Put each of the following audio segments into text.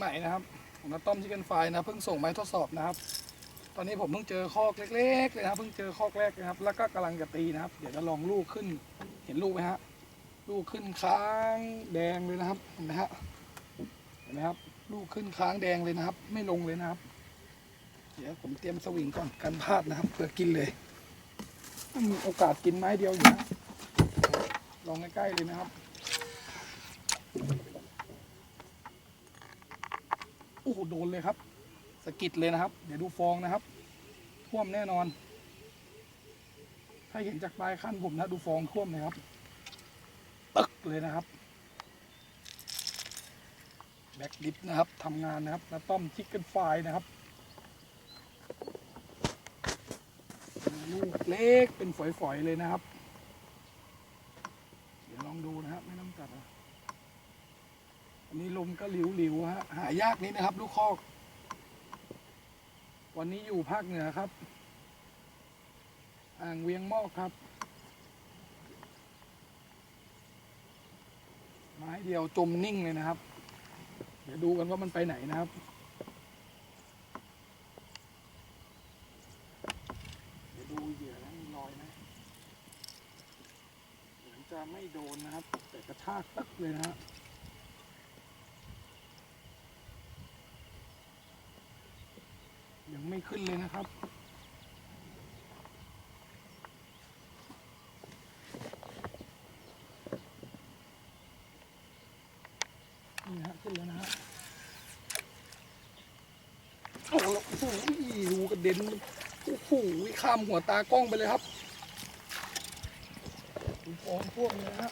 ใหม่นะครับของนัตต้อมชิคเก้นไฟนะเพิ่งส่งมาให้ทดสอบนะครับ ตอนนี้ผมเพิ่งเจอคอกเล็กๆเลยนะเพิ่งเจอคอกแรกนะครับ แล้วก็กำลังจะตีนะครับ เดี๋ยวจะลองลูกขึ้น เห็นลูกไหมฮะลูกขึ้นค้างแดงเลยนะครับเห็นไหมฮะเห็นไหมครับ ลูกขึ้นค้างแดงเลยนะครับ ไม่ลงเลยนะครับ เดี๋ยวผมเตรียมสวิงก่อนกันพลาดนะครับเพื่อกินเลยมีโอกาสกินไม้เดียวอยู่นะลองใกล้ๆเลยนะครับ โดนเลยครับสกิดเลยนะครับ เดี๋ยวดูฟองนะครับ ท่วมแน่นอน ถ้าเห็นจากปลายขั้นผมนะ ดูฟองท่วมเลยครับตึกเลยนะครับแบ็กดิฟนะครับทำงานนะครับน้าต้อมชิคเก้นไฟนะครับลูกเล็กเป็นฝอยๆเลยนะครับ เดี๋ยวลองดูนะครับ ไม่ต้องจัดนะ อันนี้ลมก็หลิวๆฮะ หายากนิดนะครับ ลูกคอก วันนี้อยู่ภาคเหนือครับ อ่างเวียงมอกครับ ไม้เดียวจมนิ่งเลยนะครับ เดี๋ยวดูกันว่ามันไปไหนนะครับเดี๋ยวดูเหยื่อแล้วมีรอยไหมเหมือนจะไม่โดนนะครับ แต่กระชากตึกเลยนะฮะ ยังไม่ขึ้นเลยนะครับ นี่ฮะขึ้นแล้วนะฮะโอ้โหโอ้โหดูกระเด็นโอ้โหข้ามหัวตากล้องไปเลยครับดูฟองพวกเลยนะฮะ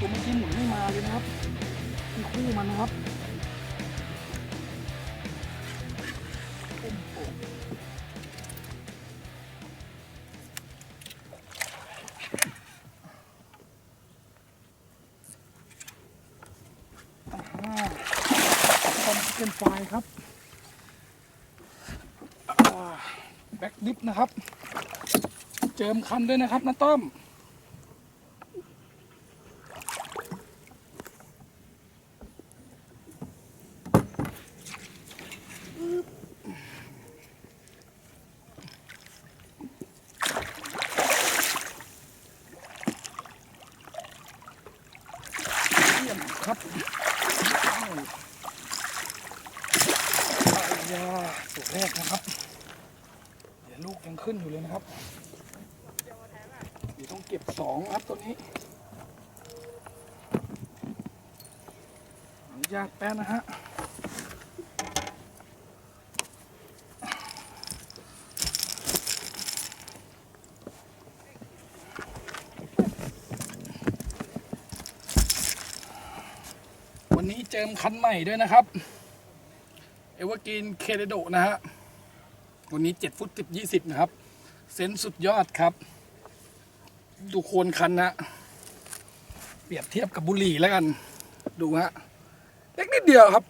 โอ้ตัวเมื่อกี้หมุนไม่มาเลยนะครับมีคู่มันนะครับโอ้โหอ่าคอมเก้นไฟครับแบ็กดิฟนะครับ เจิมคันด้วยนะครับน้าต้อม เยี่ยมครับอ้า ยาตัวแรกนะครับ เดี๋ยวลูกยังขึ้นอยู่เลยนะครับเดี๋ยวต้องเก็บสองครับตัวนี้อนุญาตแป๊บนะฮะวันนี้เจิมคันใหม่ด้วยนะครับ เอเวอร์กินเคเดโดนะฮะวันนี้ 7 ฟุต 10 20 นะครับ เซนสุดยอดครับ ดูโคนคันนะ เปรียบเทียบกับบุหรี่แล้วกัน ดูฮะเล็กนิดเดียวครับ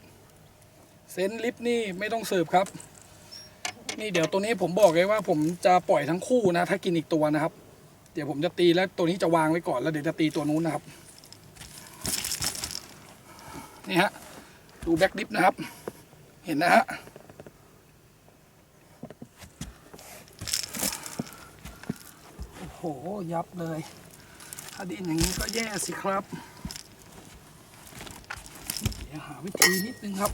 เซนลิฟนี่ไม่ต้องเสิร์ฟครับ นี่เดี๋ยวตัวนี้ผมบอกเลยว่าผมจะปล่อยทั้งคู่นะ ถ้ากินอีกตัวนะครับ เดี๋ยวผมจะตีแล้วตัวนี้จะวางไว้ก่อนแล้วเดี๋ยวจะตีตัวนู้นนะครับ นี่ฮะ ดูแบ็กดิฟนะครับ เห็นนะฮะโอ้โห ยับเลยถ้าดินอย่างนี้ก็แย่สิครับ เดี๋ยวหาวิธีนิดนึงครับ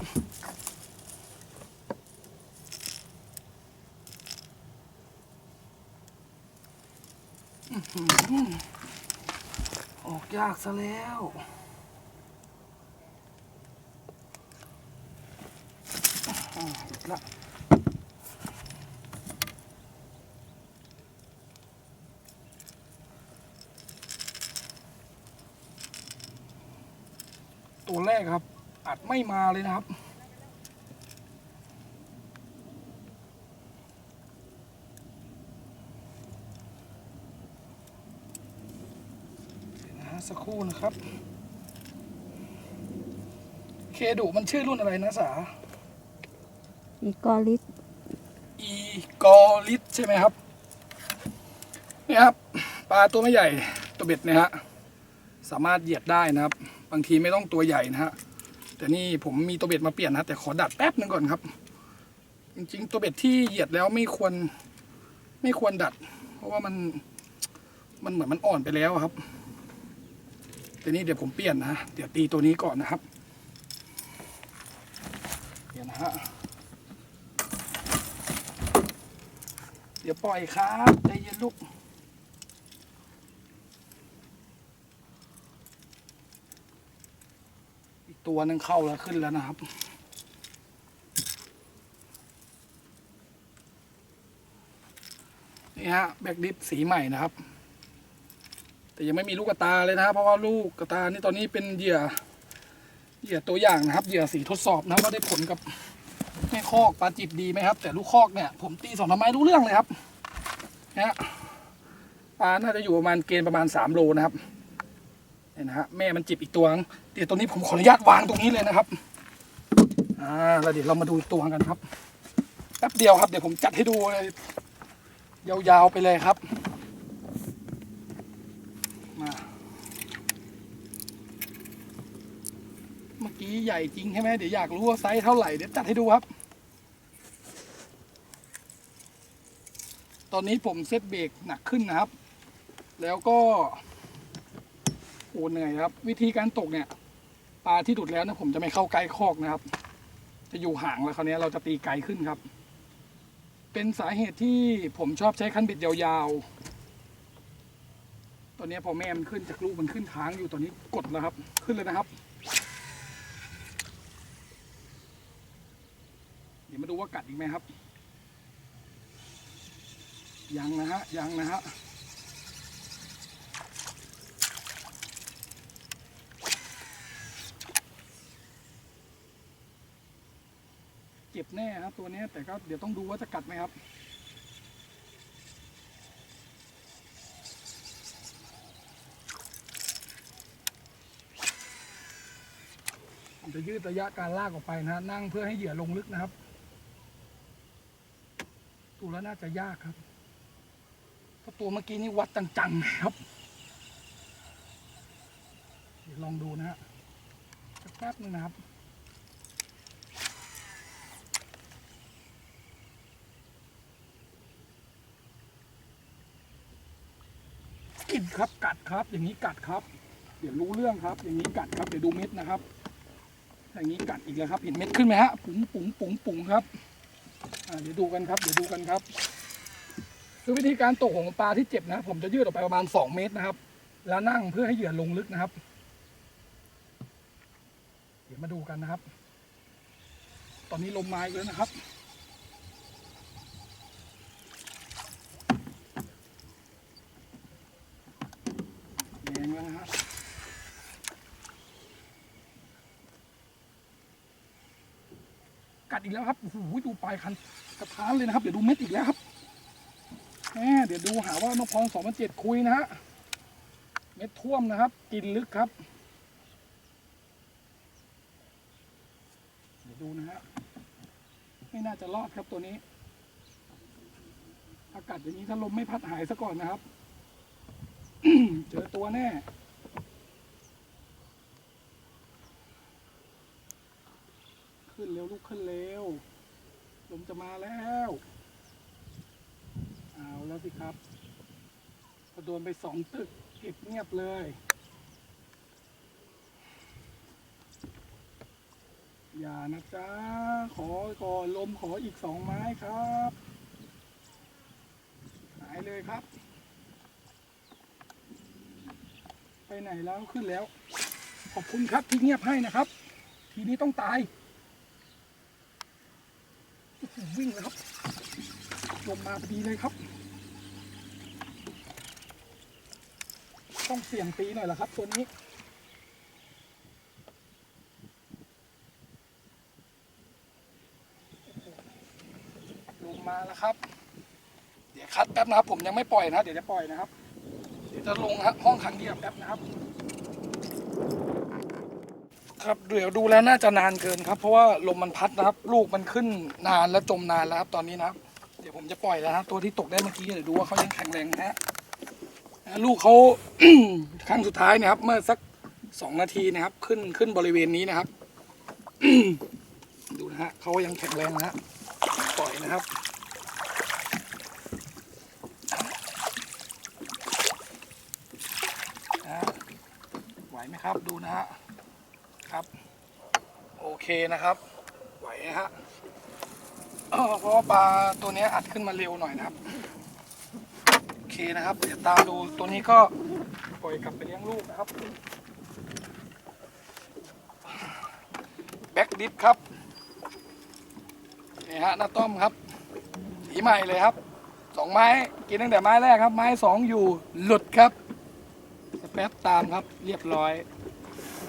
อื้อหือออกยากซะแล้ว ละตัวแรกครับอัดไม่มาเลยนะครับนะฮะสักครู่นะครับ เคดุมันชื่อรุ่นอะไรนะสา อีกอลิสอีกอลิสใช่ไหมครับเนี่ยครับปลาตัวไม่ใหญ่ตัวเบ็ดนี่ยฮะสามารถเหยียดได้นะครับ บางทีไม่ต้องตัวใหญ่นะฮะแต่นี่ผมมีตัวเบ็ดมาเปลี่ยนนะแต่ขอดัดแป๊บนึงก่อนครับ จริงๆตัวเบ็ดที่เหยียดแล้วไม่ควรไม่ควรดัด เพราะว่ามันมันเหมือนมันอ่อนไปแล้วครับแต่นี่เดี๋ยวผมเปลี่ยนนะเดี๋ยวตีตัวนี้ก่อนนะครับเดี๋ยวนะฮะ เดี๋ยวปล่อยครับใจเย็นลูกอีกตัวหนึงเข้าแล้วขึ้นแล้วนะครับนี่ฮะแบกดิฟสีใหม่นะครับ แต่ยังไม่มีลูกกระตาเลยนะครับเพราะว่าลูกกระตานี่ตอนนี้เป็นเหยื่อเหยื่อตัวอย่างนะครับเหยื่อสีทดสอบนะครับว่าได้ผลกับ แม่คอกปลาจิบดีไหมครับ แต่ลูกคอกเนี่ยผมตีสองทำไมรู้เรื่องเลยครับนะปลาน่าจะอยู่ประมาณเกณฑ์ประมาณสามโลนะครับเนี่ยนะฮะแม่มันจิบอีกตัวนึเดี๋ยวตัวนี้ผมขออนุญาตวางตรงนี้เลยนะครับอ่าแล้วเดี๋ยวเรามาดูตัวกันครับแป๊บเดียวครับเดี๋ยวผมจัดให้ดูเลยยาวๆไปเลยครับ มา เมื่อกี้ใหญ่จริงใช่ไหมเดี๋ยวอยากรู้ว่าไซส์เท่าไหร่เดี๋ยวจัดให้ดูครับ ตอนนี้ผมเซตเบรกหนักขึ้นนะครับ แล้วก็โอ้เหนื่อยครับ วิธีการตกเนี่ยปลาที่ดุดแล้วนะผมจะไม่เข้าใกล้คอกนะครับ จะอยู่ห่างแล้วคราวนี้เราจะตีไกลขึ้นครับ เป็นสาเหตุที่ผมชอบใช้คันบิดยาวๆ ตอนนี้พอแม่มันขึ้นจากลูกมันขึ้นค้างอยู่ตอนนี้กดแล้วครับ ขึ้นเลยนะครับ ดี๋ยวมาดูว่ากัดอีกไหมครับ ยังนะฮะ ยังนะฮะเจ็บแน่ครับตัวนี้แต่ก็เดี๋ยวต้องดูว่าจะกัดไหมครับ จะยืดระยะการลากออกไปนะฮะนั่งเพื่อให้เหยื่อลงลึกนะครับ ดูแล้วน่าจะยากครับเพราะตัวเมื่อกี้นี่วัดจังๆนะครับ เดี๋ยวลองดูนะฮะสักแป๊บนึงนะครับกินครับกัดครับ อย่างนี้กัดครับ เดี๋ยวรู้เรื่องครับ อย่างนี้กัดครับเดี๋ยวดูเม็ดนะครับ อย่างนี้กัดอีกแล้วครับ เห็นเม็ดขึ้นไหมฮะปุ๋งปุ๋งปุ๋งปุ๋งครับ เดี๋ยวดูกันครับ เดี๋ยวดูกันครับ คือวิธีการตกของปลาที่เจ็บนะ ผมจะยืดออกไปประมาณสองเมตรนะครับ แล้วนั่งเพื่อให้เหยื่อลงลึกนะครับ เดี๋ยวมาดูกันนะครับ ตอนนี้ลมมาอีกแล้วนะครับแรงแล้วนะฮะ กัดอีกแล้วครับโอ้โหดูปลายคันกระท้านเลยนะครับ เดี๋ยวดูเม็ดอีกแล้วครับแหมเดี๋ยวดูหาว่านกพรสองพันเจ็ดคุยนะฮะเม็ดท่วมนะครับ กินลึกครับ เดี๋ยวดูนะฮะไม่น่าจะรอดครับตัวนี้ อากาศอย่างนี้ถ้าลมไม่พัดหายซะก่อนนะครับ เจอตัวแน่ ขึ้น เร็วลูกขึ้นเร็วลมจะมาแล้วเอาแล้วสิครับพอโดนไปสองตึกเก็บเงียบเลยอย่านะจ๊ะ ขอก่อนลมขออีกสองไม้ครับ หายเลยครับ ไปไหนแล้วขึ้นแล้ว ขอบคุณครับที่เงียบให้นะครับ ทีนี้ต้องตาย วิ่งเลยครับลมมาพอดีเลยครับ ต้องเสี่ยงตีหน่อยละครับ ตัวนี้ ลงมาแล้วครับ เดี๋ยวคัดแป๊บนะครับ ผมยังไม่ปล่อยนะ เดี๋ยวจะปล่อยนะครับ เดี๋ยวจะลงห้องขังเดียวแป๊บนะครับ ครับเดี๋ยวดูแล้วน่าจะนานเกินครับ เพราะว่าลมมันพัดนะครับ ลูกมันขึ้นนานแล้วจมนานแล้วครับตอนนี้นะครับเดี๋ยวผมจะปล่อยแล้วนะครับตัวที่ตกได้เมื่อกี้เดี๋ยวดูว่าเขายังแข็งแรงนะฮะลูกเขา ครั้งสุดท้ายนะครับ เมื่อสักสองนาทีนะครับ ขึ้นขึ้นบริเวณนี้นะครับ ดูนะฮะเขายังแข็งแรงนะฮะปล่อยนะครับไหวไหมครับดูนะฮะ ครับ โอเคนะครับ ไหวนะฮะเพราะว่าปลาตัวนี้อัดขึ้นมาเร็วหน่อยนะครับโอเคนะครับเดี๋ยวตามดูตัวนี้ก็ปล่อยกลับไปเลี้ยงลูกนะครับแบ็กดิฟครับนี่ฮะหน้าต้อมครับสีใหม่เลยครับสองไม้กินตั้งแต่ไม้แรกครับ ไม้สองอยู่หลุดครับสแป๊บตามครับเรียบร้อย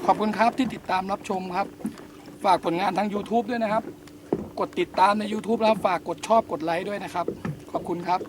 ขอบคุณครับที่ติดตามรับชมครับ ฝากผลงานทาง YouTube ด้วยนะครับ กดติดตามใน YouTube แล้วฝากกดชอบกดไลค์ด้วยนะครับ ขอบคุณครับ